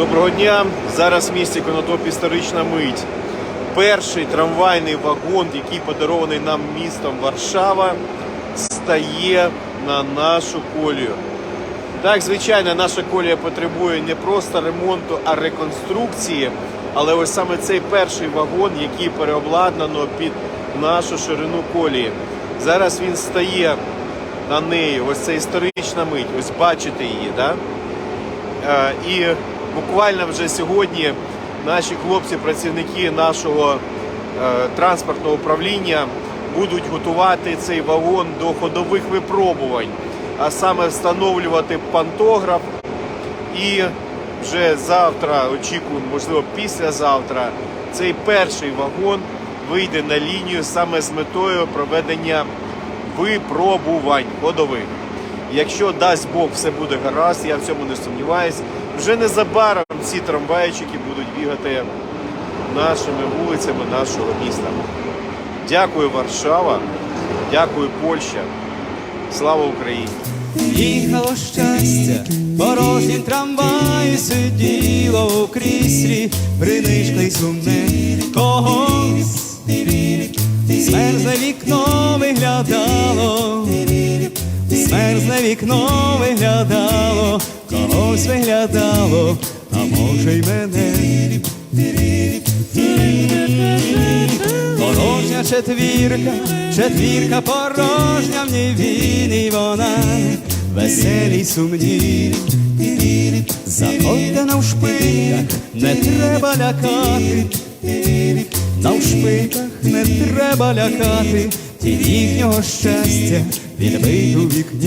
Доброго дня. Зараз в місті Конотоп історична мить. Перший трамвайний вагон, який подарований нам містом Варшава, стає на нашу колію. Так, звичайно, наша колія потребує не просто ремонту, а реконструкції. Але ось саме цей перший вагон, який переобладнано під нашу ширину колії. Зараз він стає на неї. Ось це історична мить. Ось бачите її, да? Е, І буквально вже сьогодні наші хлопці, працівники нашого е, транспортного управління будуть готувати цей вагон до ходових випробувань, а саме встановлювати пантограф. І вже завтра, очікуємо, можливо, післязавтра, цей перший вагон вийде на лінію саме з метою проведення випробувань ходових. Якщо дасть Бог все буде гаразд, я в цьому не сумніваюсь. Вже незабаром ці трамвайчики будуть бігати нашими вулицями нашого міста. Дякую, Варшава, дякую, Польща. Слава Україні! Їхало щастя, порожнім трамваї сиділо у кріслі, принишкле й сумне когось. Смерзле вікно виглядало, смерзле вікно виглядало, когось виглядало, а може й мене. Порожня четвірка, четвірка порожня в ній він і вона, веселі й сумні. Заходьте на вшпиках, не треба лякати, на вшпиках не треба лякати, ті їхнього щастя відбить у вікні.